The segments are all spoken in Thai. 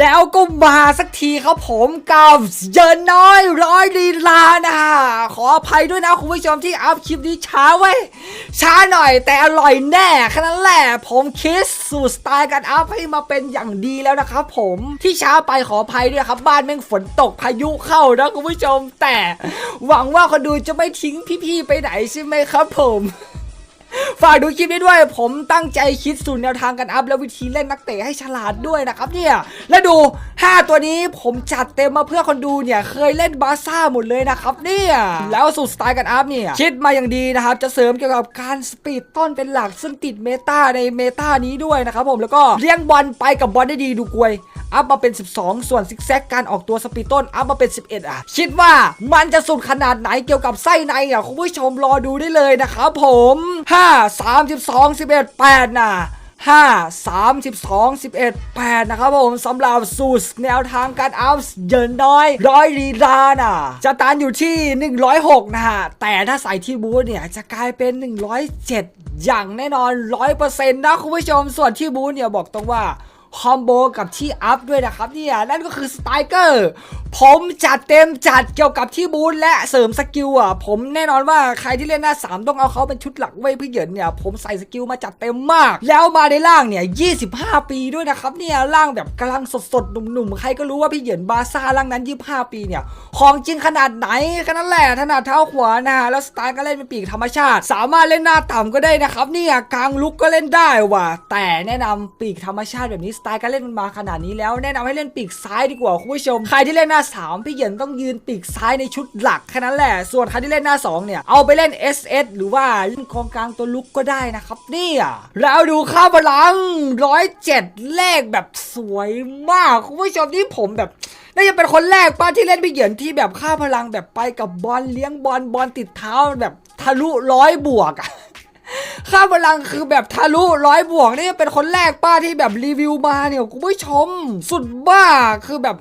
แล้วก็มาสักทีครับผมกับเยินน้อยร้อยลีลานะขออภัยด้วยนะคุณผู้ชมที่อัพคลิปนี้ช้าไว้ช้าหน่อยแต่อร่อยแน่แค่นั้นแหละผมคิดสูตรสไตล์การอัพให้มาเป็นอย่างดีแล้วนะครับผมที่ช้าไปขออภัยด้วยครับ บ้านแม่งฝนตกพายุเข้านะคุณผู้ชม แต่หวังว่าคนดูจะไม่ทิ้งพี่ๆไปไหนใช่ไหมครับผม ฝากดูคลิปนี้ด้วย ผมตั้งใจคิดสูตรแนวทางการอัพ และวิธีเล่นนักเตะให้ฉลาดด้วยนะครับเนี่ย แล้วดู 5 ตัวนี้ผมจัดเต็มมาเพื่อคนดูเนี่ย เคยเล่นบาซ่าหมดเลยนะครับเนี่ย แล้วสูตรสไตล์การอัพเนี่ย คิดมาอย่างดีนะครับ จะเสริมเกี่ยวกับการสปีดต้นเป็นหลักซึ่งติดเมตาในเมตานี้ด้วยนะครับผมแล้วก็เลี้ยงบอลไปกับบอลได้ดีดูกวย อัพมาเป็น 12 ส่วนซิกแซกการออกตัวสปีดต้นอัพมาเป็น 11 อะ คิดว่ามันจะสุดขนาดไหนเกี่ยวกับไส้ในอะคุณผู้ชมรอดูได้เลยนะครับผม 5 32 11 8น่ะ5 32 11 8 นะครับผมสำหรับสูตรแนวทางการอัพเยินน้อยร้อยลีลาน่ะ จะตันอยู่ที่ 106 นะฮะ แต่ถ้าใส่ที่บูธเนี่ย จะกลายเป็น 107 อย่างแน่นอน 100%นะคุณผู้ชมส่วนที่บูธเนี่ยบอกตรงว่า คอมโบกับที่อัพด้วยนะครับเนี่ยนั่นก็คือสไตรเกอร์ผมจัดเต็มจัดเกี่ยวกับที่บูนและเสริมสกิลอะผมแน่นอนว่าใครที่เล่นหน้า 3 ต้องเอาเขาเป็นชุดหลักไว้เพื่อเหยินเนี่ยผมใส่สกิลมาจัดเต็มมาก แล้วมาในร่างเนี่ย 25 ปีด้วยนะครับเนี่ยร่างแบบกำลังสดๆ หนุ่มๆ ใครก็รู้ว่าพี่เหยินบาซ่าร่างนั้น 25 ปีเนี่ยของจริงขนาดไหนแค่นั้นแหละถนัดเท้าขวานะแล้วสไตล์ก็เล่นเป็นปีกธรรมชาติ สามารถเล่นหน้าต่ำก็ได้นะครับเนี่ยกลางลุกก็เล่นได้ว่ะแต่แนะนำปีกธรรมชาติแบบนี้สไตล์การเล่นมันมาขนาดนี้แล้วแนะนำให้เล่นปีกซ้ายดีกว่าคุณผู้ชม ใครที่เล่นหน้าสามพี่เหยินต้องยืนปีกซ้ายในชุดหลักแค่นั้นแหละ ส่วนใครที่เล่นหน้าสองเนี่ย เอาไปเล่น SS หรือว่าเล่นกองกลางตัวลุกก็ได้นะครับเนี่ยแล้วดูค่าพลังร้อยเจ็ดเลขแบบสวยมากคุณผู้ชมที่ผมแบบน่าจะเป็นคนแรกป้าที่เล่นพี่เหยินที่แบบค่าพลังแบบไปกับบอลเลี้ยงบอลบอลติดเท้าแบบทะลุร้อยบวกอะ ค่าพลังคือแบบทะลุร้อยบวกนี่เป็นคนแรกป้าที่แบบรีวิวมาเนี่ยกูไม่ชม สุดบ้าคือแบบ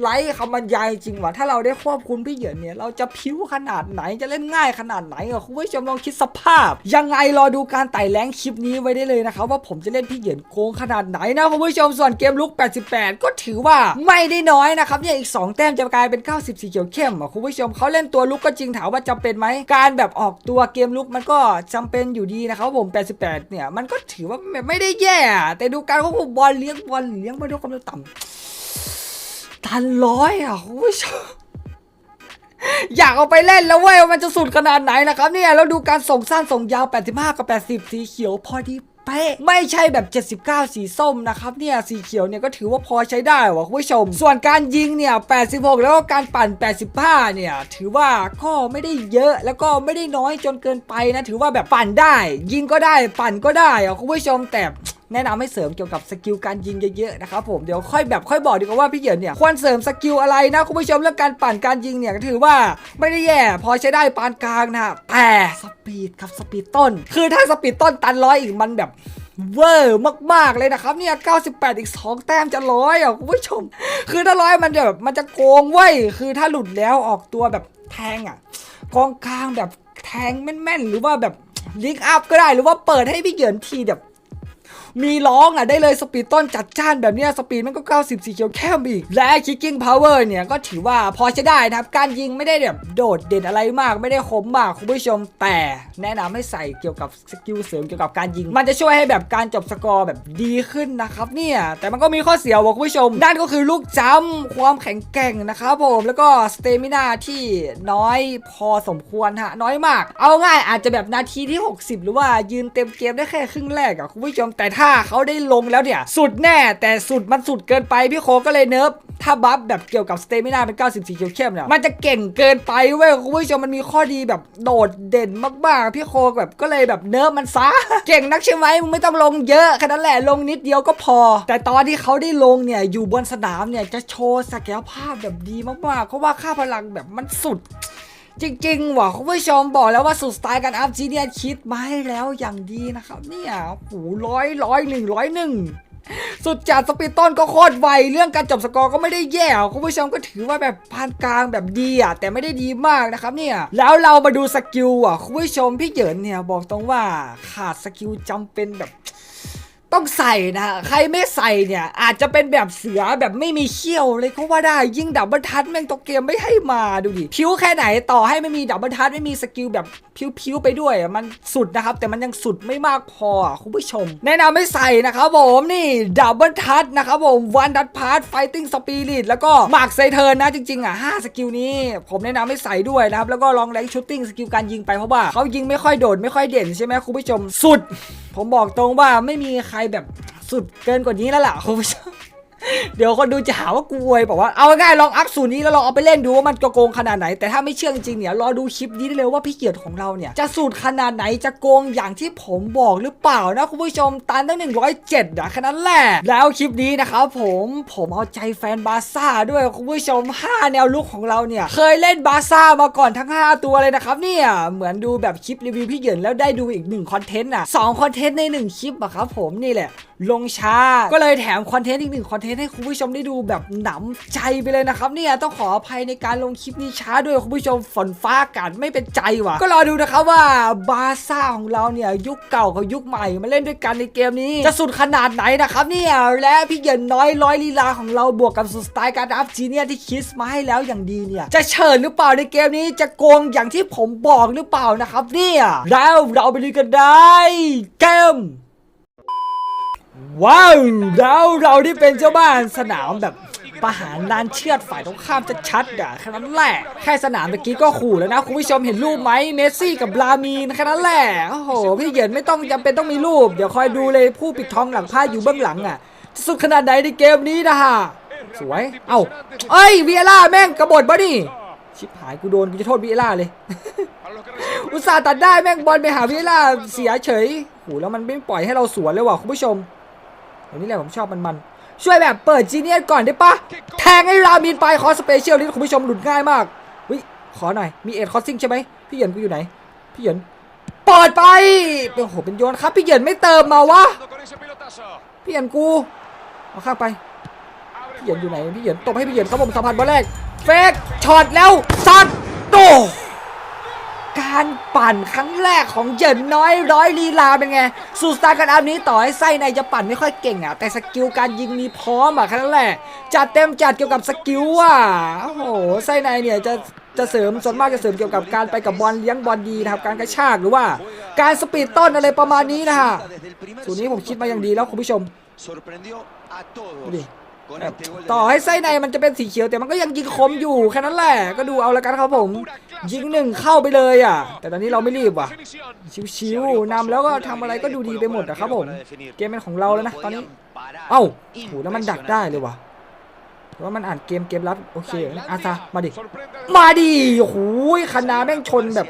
ไร้คำบรรยายจริงว่ะถ้าเราได้ควบคุมพี่เหยินเนี่ยเราจะพิ้วขนาดไหนจะเล่นง่ายขนาดไหนอะคุณผู้ชมลองคิดสภาพ ยังไงรอดูการไต่แรงคลิปนี้ไว้ได้เลยนะครับว่าผมจะเล่นพี่เหยินโกงขนาดไหนนะคุณผู้ชมส่วนเกมลุก 88 ก็ถือว่าไม่ได้น้อยนะครับเนี่ยอีก 2 แต้มจะกลายเป็น 94 เขียวเข้มอะคุณผู้ชมเขาเล่นตัวลุกก็จริงถามว่าจำเป็นไหมการแบบออกตัวเกมลุกมันก็จำเป็นอยู่ดีนะครับผม 88 เนี่ยมันก็ถือว่าไม่ไม่ได้แย่ แต่ดูการควบคุมบอลเลี้ยงบอลเลี้ยงไปด้วยความเร็วต่ำ ตันร้อยอะคุณผู้ชมอยากเอาไปเล่นแล้วเว้ยมันจะสุดขนาดไหนนะครับเนี่ยแล้วดูการส่งสั้นส่งยาว 85 กับ 80 สีเขียวพอดีเป๊ะไม่ใช่แบบ 79 สีส้มนะครับเนี่ยสีเขียวเนี่ยก็ถือว่าพอใช้ได้ว่ะคุณผู้ชม ส่วนการยิงเนี่ย 86 แล้วก็การปั่น 85 เนี่ย ถือว่าก็ไม่ได้เยอะแล้วก็ไม่ได้น้อยจนเกินไปนะ ถือว่าแบบปั่นได้ ยิงก็ได้ปั่นก็ได้อะคุณผู้ชมแต่ แนะนำให้เสริมเกี่ยวกับสกิลการยิงเยอะๆนะครับผมเดี๋ยวค่อยแบบค่อยบอกดีกว่าว่าพี่เหยินเนี่ยควรเสริมสกิลอะไรนะคุณผู้ชมเรื่องการปั่นการยิงเนี่ยก็ถือว่าไม่ได้แย่พอใช้ได้ปานกลางนะแต่สปีดครับสปีดต้น คือถ้าสปีดต้นตันร้อยอีกมันแบบเวอร์มาก ๆ เลยนะครับเนี่ย 98 อีก 2 แต้มจะร้อยอะคุณผู้ชม คือถ้าร้อยมันจะแบบมันจะโกงเว้ย คือถ้าหลุดแล้วออกตัวแบบแทงอะกองกลางแบบแทงแม่น ๆ หรือว่าแบบลิงอัพก็ได้หรือว่าเปิดให้พี่เหยินทีแบบ มีร้องอะได้เลยสปีดต้นจัดจ้านแบบเนี้ยสปีดมันก็ 90สีเขียวแค่อีก และคิกกิ้งพาวเวอร์เนี่ยก็ถือว่าพอใช้ได้นะครับ การยิงไม่ได้แบบโดดเด่นอะไรมากไม่ได้คมมากคุณผู้ชม แต่แนะนำให้ใส่เกี่ยวกับสกิลเสริมเกี่ยวกับการยิง มันจะช่วยให้แบบการจบสกอร์แบบดีขึ้นนะครับเนี่ยแต่มันก็มีข้อเสียว่ะคุณผู้ชม นั่นก็คือลูกจำความแข็งแกร่งนะครับผมแล้วก็สเตมินาที่น้อยพอสมควรฮะน้อยมาก เอาง่ายอาจจะแบบนาทีที่ 60 หรือว่ายืนเต็มเกมได้แค่ครึ่งแรกอะคุณผู้ชมแต่ถ้าเขาได้ลงแล้วเนี่ย สุดแน่แต่สุดมันสุดเกินไปพี่โคก็เลยเนิร์ฟถ้าบัฟแบบเกี่ยวกับสเตมินาเป็น 94 เขียวเข้มเนี่ยมันจะเก่งเกินไปเว้ยคุณผู้ชมมันมีข้อดีแบบโดดเด่นมากๆ พี่โคแบบก็เลยแบบเนิร์ฟมันซะ เก่งนักใช่ไหมมึงไม่ต้องลงเยอะแค่นั้นแหละลงนิดเดียวก็พอ แต่ตอนที่เขาได้ลงเนี่ยอยู่บนสนามเนี่ยจะโชว์ศักยภาพแบบดีมากๆเพราะว่าค่าพลังแบบมันสุด จริงๆว่ะคุณผู้ชมบอกแล้วว่าสุดสไตล์การอัพจีเนี่ยคิดมาให้แล้วอย่างดีนะครับ เนี่ยโอ้โหร้อยร้อยหนึ่งร้อยหนึ่งสุดจัดสปีดต้นก็โคตรไว เรื่องการจบสกอร์ก็ไม่ได้แย่คุณผู้ชมก็ถือว่าแบบปานกลางแบบดีอะแต่ไม่ได้ดีมากนะครับเนี่ยแล้วเรามาดูสกิลอะคุณผู้ชมพี่เหยินเนี่ยบอกตรงว่าขาดสกิลจำเป็นแบบ ต้องใส่นะใครไม่ใส่เนี่ย อาจจะเป็นแบบเสือแบบไม่มีเขี้ยวเลยก็ว่าได้ยิ่งดับเบิลทัชแม่งตัวเกมไม่ให้มาดูดิพิ้วแค่ไหนต่อให้ไม่มีดับเบิลทัชไม่มีสกิลแบบพิ้วๆไปด้วย มันสุดนะครับ แต่มันยังสุดไม่มากพอคุณผู้ชม แนะนำไม่ใส่นะครับผมนี่ดับเบิลทัชนะครับผมวันดัตพาร์ทไฟติ้งสปิริตแล้วก็หมากไซเทิร์นนะจริงๆอะ5สกิลนี้ ผมแนะนำไม่ใส่ด้วยนะครับแล้วก็ลองแรงชูตติ้งสกิลการยิงไปเพราะว่าเขายิงไม่ค่อยโดดไม่ค่อยเด่นใช่ไหมคุณผู้ชมสุด ผมบอกตรงว่าไม่มีใครแบบสุดเกินกว่านี้แล้วล่ะคุณผู้ชม เดี๋ยวคนดูจะหาว่ากูอวยบอกว่าเอาง่ายลองอัพสูตรนี้แล้วลองเอาไปเล่นดูว่ามันจะโกงขนาดไหน แต่ถ้าไม่เชื่อจริงๆเนี่ยรอดูคลิปนี้ได้เลยว่าพี่เกียรติของเราเนี่ยจะสูตรขนาดไหนจะโกงอย่างที่ผมบอกหรือเปล่านะคุณผู้ชมตันตั้ง107อะแค่นั้นแหละแล้วคลิปนี้นะครับผมผมเอาใจแฟนบาซ่าด้วยคุณผู้ชม 5 แนวลุกของเราเนี่ยเคยเล่นบาซ่ามาก่อนทั้ง 5 ตัวเลยนะครับเนี่ยเหมือนดูแบบคลิปรีวิวพี่เหยินแล้วได้ดูอีกหนึ่งคอนเทนต์อะสองคอนเทนต์ในหนึ่งคลิปอะครับผมนี่แหละลงช้า ก็เลยแถมคอนเทนต์อีกหนึ่งคอนเทนต์ให้คุณผู้ชมได้ดูแบบหนำใจไปเลยนะครับเนี่ยต้องขออภัยในการลงคลิปนี้ช้าด้วยคุณผู้ชมฝนฟ้าอากาศไม่เป็นใจว่ะก็รอดูนะครับว่าบาซ่าของเราเนี่ยยุคเก่ากับยุคใหม่มาเล่นด้วยกันในเกมนี้ จะสุดขนาดไหนนะครับเนี่ยและพี่เหยินน้อยร้อยลีลาของเราบวกกับสุดสไตล์การอัพจีเนี่ยที่คิดมาให้แล้วอย่างดีเนี่ยจะเฉิดหรือเปล่าในเกมนี้จะโกงอย่างที่ผมบอกหรือเปล่านะครับเนี่ยแล้วเราไปดูกันได้เกม ว้าวแล้วเราที่เป็นเจ้าบ้านสนามแบบประหารนานเชือดฝ่ายตรงข้ามจะชัดอะแค่นั้นแหละแค่สนามเมื่อกี้ก็ขู่แล้วนะ คุณผู้ชมเห็นรูปไหมเมสซี่กับบรามีนแค่นั้นแหละโอ้โหพี่เหยินไม่ต้องจำเป็นต้องมีรูป เดี๋ยวคอยดูเลยผู้ปิดทองหลังผ้าอยู่เบื้องหลังอะจะสุดขนาดไหนในเกมนี้นะฮะสวย เอ้าเอ้ยวีเอล่าแม่งกระบดบะนี่ชิบหายกูโดนกูจะโทษวีเอล่าเลย อุตส่าห์ตัดได้แม่งบอลไปหาวิลล่าเสียเฉยโหแล้วมันไม่ปล่อยให้เราสวนเลยว่ะคุณผู้ชม อันนี้แหละผมชอบมันมันๆช่วยแบบเปิดจีเนียสก่อนได้ปะแทงให้รามินไปคอสเปเชียลนี่คุณผู้ชมหลุดง่ายมากวิขอหน่อยมีเอ็ดคอสซิ่งใช่ไหมพี่เหยินกูอยู่ไหน พี่เหยินเปิดไปโอ้โหเป็นโยนครับ พี่เหยินไม่เติมมาวะพี่เหยินกูเอาข้างไปพี่เหยินอยู่ไหนพี่เหยินตบให้พี่เหยินครับผมสัมผัสบอลแรกเฟกช็อตแล้วซัดโต การปั่นครั้งแรกของเหยินน้อยร้อยลีลาเป็นไง สูตรสไตล์การอัพนี้ต่อให้ไส้ในจะปั่นไม่ค่อยเก่งอะ แต่สกิลการยิงมีพร้อมอะแค่นั้นแหละ จัดเต็มจัดเกี่ยวกับสกิลอะ โอ้โห ไส้ในเนี่ยจะจะเสริมส่วนมากจะเสริมเกี่ยวกับการไปกับบอลเลี้ยงบอลดีนะครับ การกระชากหรือว่า การสปีดต้นอะไรประมาณนี้นะฮะสูตรนี้ผมคิดมาอย่างดีแล้วคุณผู้ชมดูดิแบบ ต่อให้ไส้ในมันจะเป็นสีเขียวแต่มันก็ยังยิงคมอยู่แค่นั้นแหละ ก็ดูเอาละกันครับผม ยิงหนึ่งเข้าไปเลยอะ แต่ตอนนี้เราไม่รีบว่ะ ชิวๆนำแล้วก็ทำอะไรก็ดูดีไปหมดอะครับผม เกมเป็นของเราแล้วนะตอนนี้ เอ้าโหแล้วมันดักได้เลยว่ะว่ามันอ่านเกมเกมรับโอเคอาซามาดิ มาดิโอ้โหคณาแม่งชนแบบ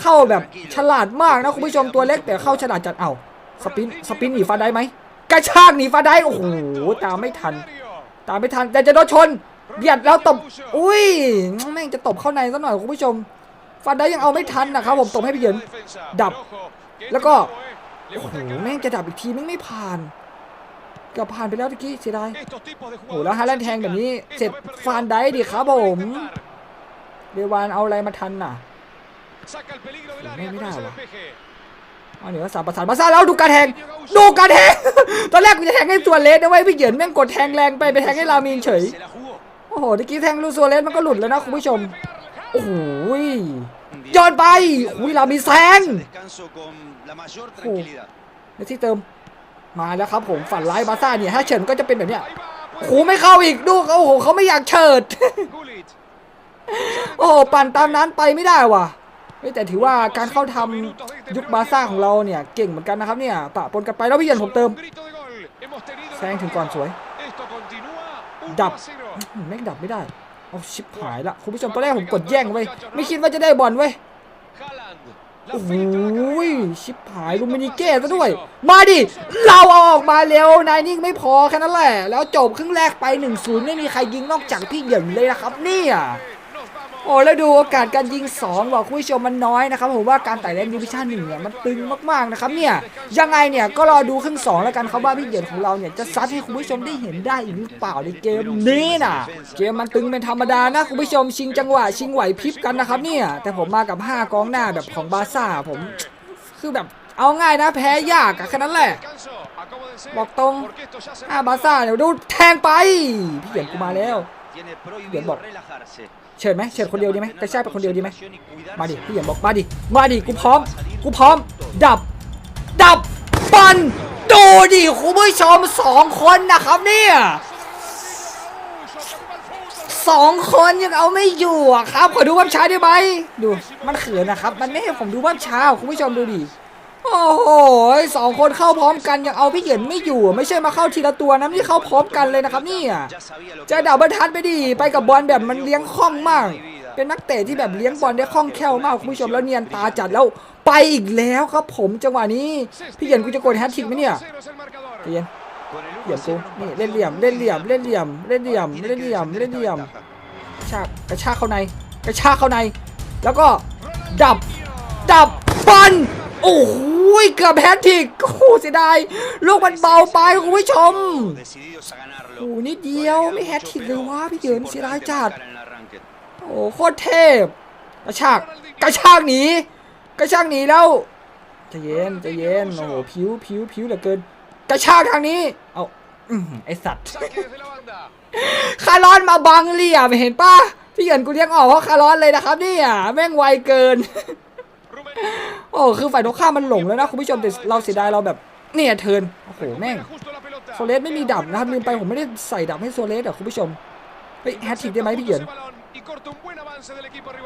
เข้าแบบฉลาดมากนะคุณผู้ชมตัวเล็กแต่เข้าฉลาดจัดเอ้าสปินสปินหนีฟ้าได้ไหมกระชากหนีฟ้าได้โอ้โหตามไม่ทัน ตามไม่ทันแต่จะโดนชนเบียดแล้วตบ อุ้ยแม่งจะตบเข้าในซะหน่อยคุณผู้ชม ฟันได้ยังเอาไม่ทันนะครับผมตบให้พี่เหยินดับ แล้วก็โอ้โหแม่งจะดับอีกทีแม่งไม่ผ่านกือบผ่านไปแล้วตะกี้เสียดายโอ้โหแล้วฮาแลนแทงแบบนี้เสร็จฟานได้ดิครับผมเรวานเอาอะไรมาทันน่ะไม่ได้วะ เอาเหนือสามประสานมาซาแล้วดูการแทงดูการแทง ตอนแรกกูจะแทงให้ตัวเลสนะเว้ยพี่เหยินแม่งกดแทงแรงไปไปแทงให้รามีนเฉย โอ้โหตะกี้แทงลูซัวเลสมันก็หลุดแล้วนะคุณผู้ชม โอ้โหย้อนไปอุ้ยรามีนแซงเมสซี่เติมมาแล้วครับผมฝันร้ายบาซ่าเนี่ยถ้าเฉินก็จะเป็นแบบเนี้ยโอ้ไม่เข้าอีกดูเขาโอ้โหเขาไม่อยากเฉิด โอ้ปั่นตามนั้นไปไม่ได้ว่ะแต่ถือว่าการเข้าทำ ยุคบาซ่าของเราเนี่ยเก่งเหมือนกันนะครับเนี่ยปะปนกันไปแล้วพี่เยินผมเติมแซงถึงก่อนสวย ดับอืมแม่งดับไม่ได้เอาชิบหายละคุณผู้ชมตอนแรกผมกดแย่งไว้ไม่คิดว่าจะได้บอลไว้โอ้โหชิบหายลูมินิเก้ซะด้วย มาดิ เราเอาออกมาเร็วนายนิ่งไม่พอแค่นั้นแหละ แล้วจบครึ่งแรกไป 1-0 ไม่มีใครยิงนอกจากพี่เหยินเลยนะครับเนี่ย โอ้แล้วดูโอกาสการยิง2บอกคุณผู้ชมมันน้อยนะครับผมว่าการไต่แรงดิวิชั่นหนึ่งเนี่ยมันตึงมากๆนะครับเนี่ยยังไงเนี่ยก็รอดูครึ่งสองแล้วกันครับว่าพี่เหยินของเราเนี่ยจะซัดให้คุณผู้ชมได้เห็นได้อีกหรือเปล่าในเกมนี้น่ะ เกมมันตึงเป็นธรรมดานะคุณผู้ชมชิงจังหวะชิงไหวพริบกันนะครับเนี่ยแต่ผมมากับ 5 กองหน้าแบบของบาซ่าผมคือแบบเอาง่ายนะแพ้ยากอะแค่นั้นแหละ บอกตรงอ่าบาซ่าเดี๋ยวดูแทงไป พี่เหยียนกูมาแล้วเดี๋ยวบอก เชิญไหมเชิญคนเดียวดีไหมกระชากไปคนเดียวดีไหมมาดิพี่เหยียนบอกมาดิมาดิกูพร้อมกูพร้อม ดับ ดับปันดูดิคุณผู้ชมสองคนนะครับเนี่ยสองคนยังเอาไม่อยู่อะครับขอดูภาพช้าได้ไหมดูมันเขินนะครับ มันไม่ให้ผมดูภาพช้าคุณผู้ชมดูดิ โอ้โหสองคนเข้าพร้อมกันยังเอาพี่เหยียนไม่อยู่ ไม่ใช่มาเข้าทีละตัวนะนี่เข้าพร้อมกันเลยนะครับนี่จะดับเบิลทัชไปดิไปกับบอลแบบมันเลี้ยงคล่องมาก เป็นนักเตะที่แบบเลี้ยงบอลได้คล่องแคล่วมากคุณผู้ชมแล้วเนียนตาจัดแล้วไปอีกแล้วครับผมจังหวะนี้ พี่เหยียนกูจะกดแฮตทริกไหมเนี่ยพี่เหยียนเหยียนกูนี่เล่นเหลี่ยมเล่นเหลี่ยมเล่นเหลี่ยมเล่นเหลี่ยมเล่นเหลี่ยมเล่นเหลี่ยมชากกระชากเข้าในกระชากเข้าใน แล้วก็ดับดับบอล โอ้โหเกือบแฮตทริกโอ้เสียดายลูกมันเบาไปคุณผู้ชมโอ้นิดเดียวไม่แฮตทริกเลยวะพี่เหยินเสียดายจัดโอ้โคตรเทพกระชากกระชากหนีกระชากหนีแล้วจะเย็นจะเย็นโอ้โหผิวผิวผิวเหลือเกิน กระชากทางนี้เอาไอสัตว์คารอนมาบังเหลี่ยมเห็นปะพี่เหยินกูเรียกออกเพราะคารอนเลยนะครับนี่ยแม่งไวเกิน โอ้คือฝ่ายตรงข้ามมันหลงแล้วนะคุณผู้ชมแต่เราเสียดายเราแบบเนี่ยเทินโอ้โหแม่งโซเลสไม่มีดับนะครับลืมไปผมไม่ได้ใส่ดับให้โซเลสอะคุณผู้ชมเฮ้ยแฮตทริกได้ไหมพี่เหยิน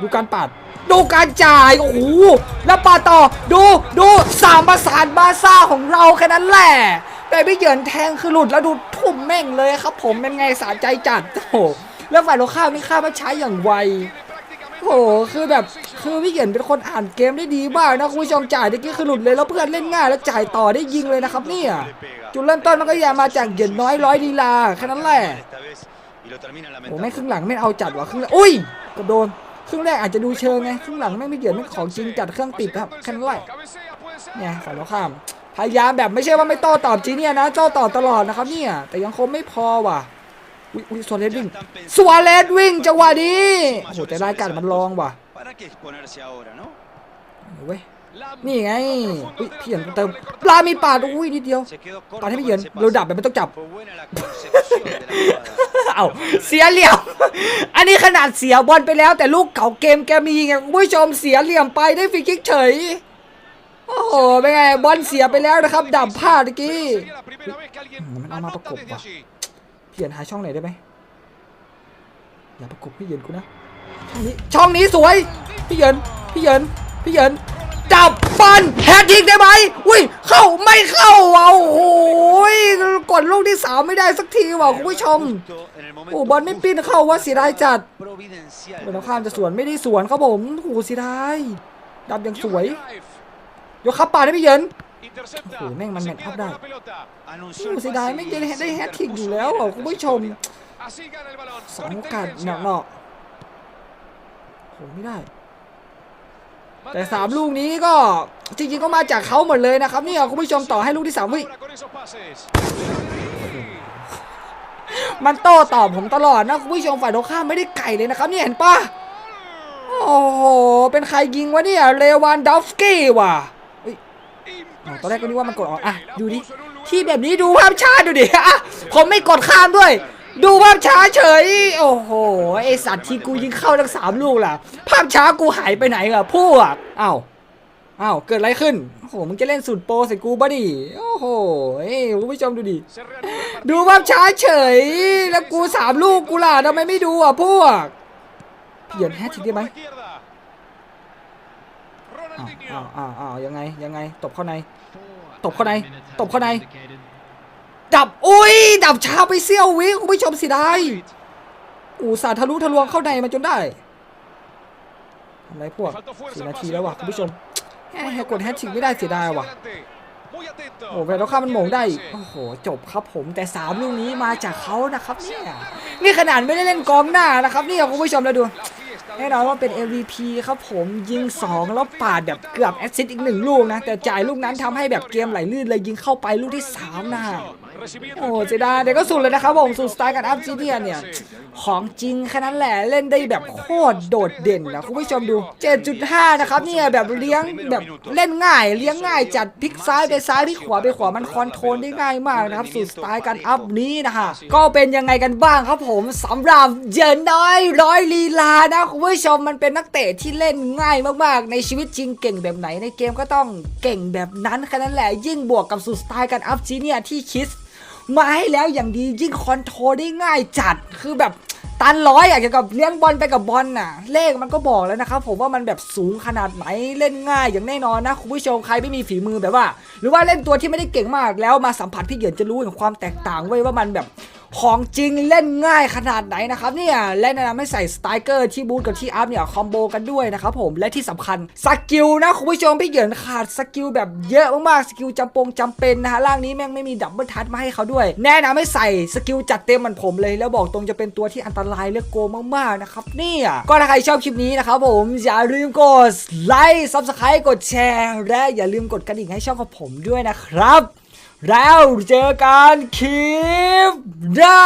ดูการปาด ดูการจ่าย โอ้โห แล้วปาดต่อ ดู ดูสามประสานบาซ่าของเราแค่นั้นแหละแต่พี่เหยินแทงคือหลุดแล้วดูทุ่มแม่งเลยครับผมเป็นไงสาใจจัด โอ้โหแล้วฝ่ายตรงข้ามนี่ข้ามมาใช้อย่างไว โอ้โหคือแบบคือพี่เหยินเป็นคนอ่านเกมได้ดีมากนะคุณผู้ชมจ่ายตะกี้คือหลุดเลยแล้วเพื่อนเล่นง่ายแล้วจ่ายต่อได้ยิงเลยนะครับเนี่ยจุดเริ่มต้นมันก็ยังมาจากเหยินน้อยร้อยลีลาแค่นั้นแหละโอ้ไม่ครึ่งหลังไม่เอาจัดว่ะครึ่งอุ้ยกระโดนครึ่งแรกอาจจะดูเชิงไงครึ่งหลังไม่ไม่เหยินไม่ของจริงจัดเครื่องติดครับแค่นั้นแหละเนี่ยฝ่ายตรงข้ามพยายามแบบไม่ใช่ว่าไม่โต้ตอบจีเนี่ยนะโต้ตอบตลอดนะครับเนี่ยแต่ยังคงไม่พอว่ะ อุ้ยอุ้ยสวาเลสวิ่งสวาเลสวิ่งจังหวะนี้โอ้โหแต่รายการมันลองว่ะเอาเว้ยนี่ไงอุ้ยพี่เหยินเติมปลามีปาดอุ้ยนิดเดียวปาดให้พี่เหยินเราดับแบบไม่ต้องจับเอาเสียเหลี่ยม อันนี้ขนาดเสียบอลไปแล้วแต่ลูกเก่าเกมแกมีไงคุณผู้ชมเสียเหลี่ยมไปได้ฟรีคิกเฉยโอ้โหเป็นไงบอลเสียไปแล้วนะครับดับพลาดเมื่อกี้มันเอามาประกบว่ะี่ยนหาช่องไหนได้ไหมอย่าประกบพี่เยินกูนะ ช่องนี้ ช่องนี้สวย พี่เยินพี่เยินพี่เยินจับบอลแฮตทิกได้ไหมอุ้ย เข้าไม่เข้าอะโอ้โหยกดลูกที่สามไม่ได้สักทีว่ะคุณผู้ชมโอ้บอลไม่ปิ้นเข้าวะเสียดายจัดเป็นข้ามจะสวนไม่ได้สวนครับผมโอ้โหเสียดายดับอย่างสวยยกขับป่าได้พี่เยิน โอ้โหแม่งมันแมทอัพได้โอ้เสียดายไม่ได้ได้แฮตทริกอยู่แล้วอะคุณผู้ชมสองโอกาสเนาะๆโหไม่ได้ แต่สามลูกนี้ก็จริงๆก็มาจากเขาหมดเลยนะครับเนี่ยคุณผู้ชมต่อให้ลูกที่สามวิมันโต้ตอบผมตลอดนะคุณผู้ชมฝ่ายตรงข้ามไม่ได้ไก่เลยนะครับเนี่ยเห็นปะโอ้โหเป็นใครยิงวะเนี่ยเลวานดอฟสกี้ว่ะเฮ้ยอ๋อ ตอนแรกก็นึกว่ามันกดออกอะดูดิที่แบบนี้ดูภาพช้าดูดิอะผมไม่กดข้ามด้วย ดูภาพช้าเฉย โอ้โหไอสัตว์ที่กูยิงเข้าทั้งสามลูกล่ะ ภาพช้ากูหายไปไหนล่ะพวกอ้าวอ้าว เกิดอะไรขึ้น โอ้โห มึงจะเล่นสูตรโปรใส่กูบ้าดิ โอ้โหเอ้ยคุณผู้ชมดูดิ ดูภาพช้าเฉย แล้วกูสามลูกกูล่ะทำไมไม่ดูอะพวก เปลี่ยนแฮชทิกได้ไหม อ้าวอ้าวอ้าวอ้าวยังไงยังไงตบเข้าใน ตบเข้าใน ตบเข้าใน ดับ อุ้ย ดับช้าไปเสี้ยววิคุณผู้ชมเสิได้อูสาห์ทะลุทะลวงเข้าในมาจนได้ทำไรพวกสี่นาทีแล้วว่ะคุณผู้ชมแหมกดแฮชทิกไม่ได้เสียดายว่ะโอ้โหแฟนตรงข้ามมันหมงได้อีกโอ้โห จบครับผมแต่สามลูกนี้มาจากเขานะครับเนี่ยนี่ขนาดไม่ได้เล่นกองหน้านะครับเนี่ยคุณผู้ชมแล้วดู แน่นอนว่าเป็น MVP ครับผมยิง 2 แล้วปาดแบบเกือบแอสซิสต์อีกหนึ่งลูกนะ แต่จ่ายลูกนั้นทำให้แบบเกมไหลลื่นเลยยิงเข้าไปลูกที่ 3 นะโอ้เสียดายเด็กก็สุดเลยนะครับผมสุดสไตล์การอัพจีเนียเนี่ย ของจริงแค่นั้นแหละเล่นได้แบบโคตรโดดเด่นนะคุณผู้ชมดู 7.5 นะครับเนี่ยแบบเลี้ยงแบบเล่นง่ายเลี้ยงง่ายจัดพลิกซ้ายไปซ้ายพลิกขวาไปขวามันคอนโทรลได้ง่ายมากนะครับสุดสไตล์การอัพนี้นะฮะก็เป็นยังไงกันบ้างครับผมสำหรับเจนน้อยร้อยลีลานะคุณผู้ชมมันเป็นนักเตะที่เล่นง่ายมากๆ ในชีวิตจริงเก่งแบบไหนในเกมก็ต้องเก่งแบบนั้นแค่นั้นแหละยิ่งบวกกับสุดสไตล์การอัพจีเนียที่คิดมาให้แล้วอย่างดียิ่งคอนโทรลได้ง่ายจัดคือแบบตันร้อยอะเกี่ยวกับเลี้ยงบอลไปกับบอลน่ะ เลขมันก็บอกแล้วนะครับผมว่ามันแบบสูงขนาดไหนเล่นง่ายอย่างแน่นอนนะคุณผู้ชมใครไม่มีฝีมือแบบว่า หรือว่าเล่นตัวที่ไม่ได้เก่งมากแล้วมาสัมผัสพี่เหยินจะรู้ถึงความแตกต่างเว้ว่ามันแบบ ของจริงเล่นง่ายขนาดไหนนะครับเนี่ยและแนะนำให้ใส่สไตรเกอร์ที่บูทกับที่อัพเนี่ยคอมโบกันด้วยนะครับผมและที่สำคัญสกิลนะคุณผู้ชมพี่เหยินขาดสกิลแบบเยอะมากๆสกิลจำปงจำเป็นนะฮะร่างนี้แม่งไม่มีดับเบิลทัชมาให้เขาด้วย แนะนำให้ใส่สกิลจัดเต็มมือนผมเลย แล้วบอกตรงจะเป็นตัวที่อันตรายและโกมากๆนะครับเนี่ยก็ถ้าใครชอบคลิปนี้นะครับผมอย่าลืมกดไลค์ซับสไครต์กดแชร์ และอย่าลืมกดกระดิ่งให้ช่องของผมด้วยนะครับ แล้วเจอกันคลิปหน้า